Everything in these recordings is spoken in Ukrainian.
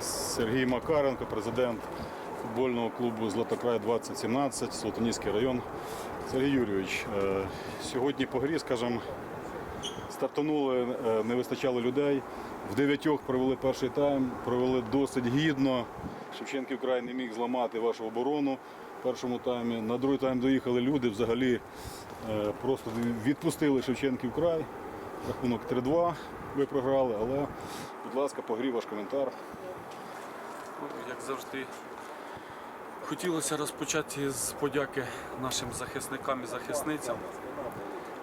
Сергій Макаренко, президент футбольного клубу Златокрай 2017, Солотинівський район. Сергій Юрійович, е, сьогодні по грі, скажімо, стартанули, е, не вистачало людей. В дев'ятьох провели перший тайм, провели досить гідно. Шевченків край не міг зламати вашу оборону в першому таймі. На другий тайм доїхали люди, взагалі е, просто відпустили Шевченків край. Рахунок 3-2 ви програли, але, будь ласка, по грі ваш коментар. Ну, Як завжди, хотілося розпочати з подяки нашим захисникам і захисницям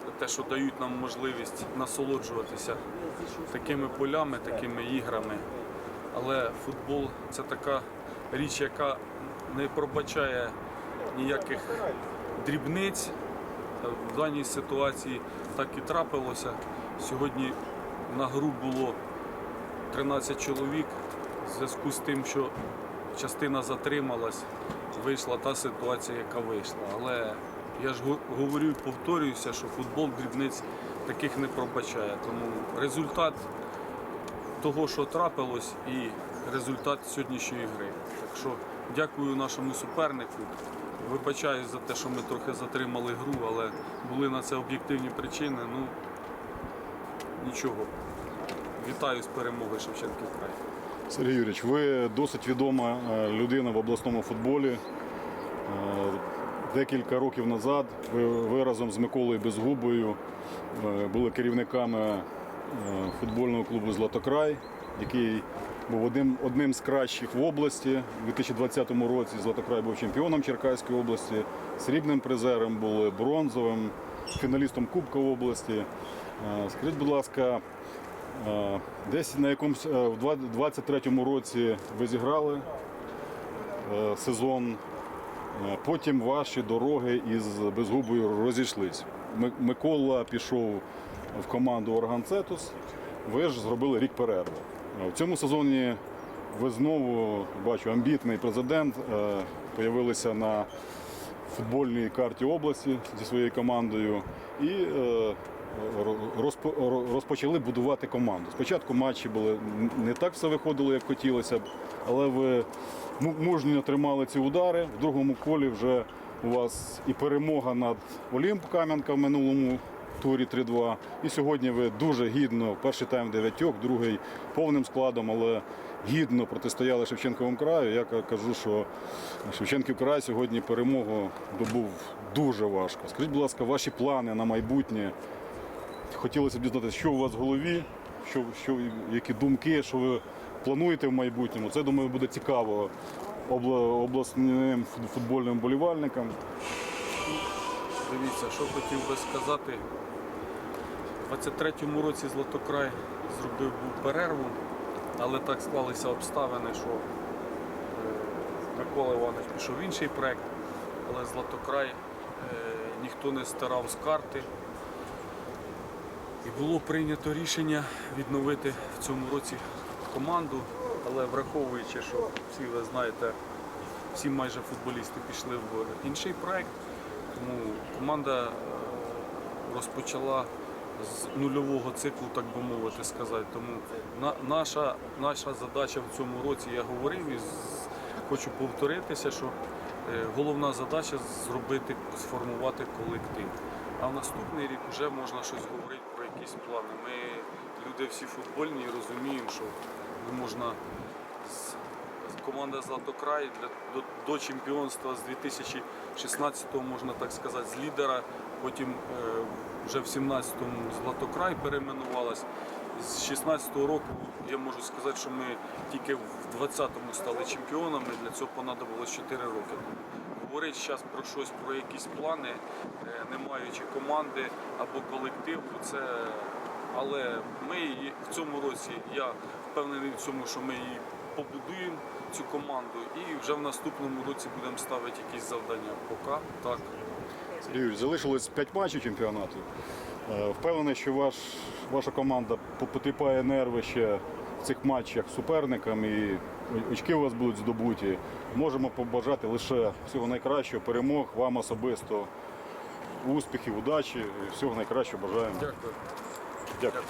за те, що дають нам можливість насолоджуватися такими полями, такими іграми. Але футбол це така річ, яка не пробачає ніяких дрібниць. В даній ситуації так і трапилося. Сьогодні на гру було 13 чоловік. В зв'язку з тим, що частина затрималась, вийшла та ситуація, яка вийшла. Але я ж говорю і повторююся, що футбол дрібниць таких не пробачає. Тому результат того, що трапилось, і результат сьогоднішньої гри. Так що дякую нашому супернику. Вибачаюсь за те, що ми трохи затримали гру, але були на це об'єктивні причини. Ну нічого. Вітаю з перемогою Шевченків край. Сергій Юрійович, ви досить відома е, людина в обласному футболі. Е, Декілька років назад ви, разом з Миколою Безгубою е, були керівниками футбольного клубу Златокрай, який був одним, одним з кращих в області. У 2020 році Златокрай був чемпіоном Черкаської області, срібним призером були бронзовим, фіналістом Кубка області. Е, Скажіть, будь ласка, Е, Десь на якомусь е, в 23-му році ви зіграли сезон. Потім ваші дороги із Безгубою розійшлись. Микола пішов в команду Органцетус. Ви ж зробили рік перерви. Е, В цьому сезоні ви знову бачу амбітний президент. е, Появилися на футбольній карті області зі своєю командою і е, ро- розпо- ро- розпочали будувати команду. Спочатку матчі були не так все виходило, як хотілося б, але ви мужньо тримали ці удари. В другому колі вже у вас і перемога над Олімп Кам'янка в минулому турі 3-2. І сьогодні ви дуже гідно, перший тайм дев'ятьох, другий повним складом, але гідно протистояли Шевченковому краю. Я кажу, що Шевченків край сьогодні перемогу добув дуже важко. Скажіть, будь ласка, ваші плани на майбутнє. Хотілося б дізнатися, що у вас в голові, що, що, які думки, що ви плануєте в майбутньому. Це, думаю, буде цікаво обла- обласним футбольним болівальникам. Дивіться, що хотів би сказати. У 23-му році Златокрай зробив був перерву, але так склалися обставини, що е, Микола Іванович пішов в інший проєкт, але Златокрай е, ніхто не стирав з карти. І було прийнято рішення відновити в цьому році команду, але враховуючи, що всі ви знаєте, всі майже футболісти пішли в інший проєкт, тому команда е, розпочала з нульового циклу, так би мовити сказати. Тому на, наша, наша задача в цьому році, я говорив і з- хочу повторитися, що е, головна задача зробити, сформувати колектив. А в наступний рік вже можна щось говорити про якісь плани. Ми люди всі футбольні і розуміємо, що можна з команда Златокрай для до, до чемпіонства з 2016-го, можна так сказати, з лідера. Потім е, вже в 17-му Златокрай перейменувалась. З 16-го року я можу сказати, що ми тільки в 20-му стали чемпіонами. Для цього понадобилось 4 роки. Говорити зараз про щось, про якісь плани, е, не маючи команди або колективу, це але ми в цьому році, я впевнений в цьому, що ми її побудуємо, цю команду, і вже в наступному році будемо ставити якісь завдання. Поки так. Сергій залишилось 5 матчів чемпіонату. Е, Впевнений, що ваш, ваша команда по- потріпає нерви ще в цих матчах суперникам і очки у вас будуть здобуті. Можемо побажати лише всього найкращого, перемог вам особисто, успіхів, удачі, і всього найкращого бажаємо. Дякую. Дякую.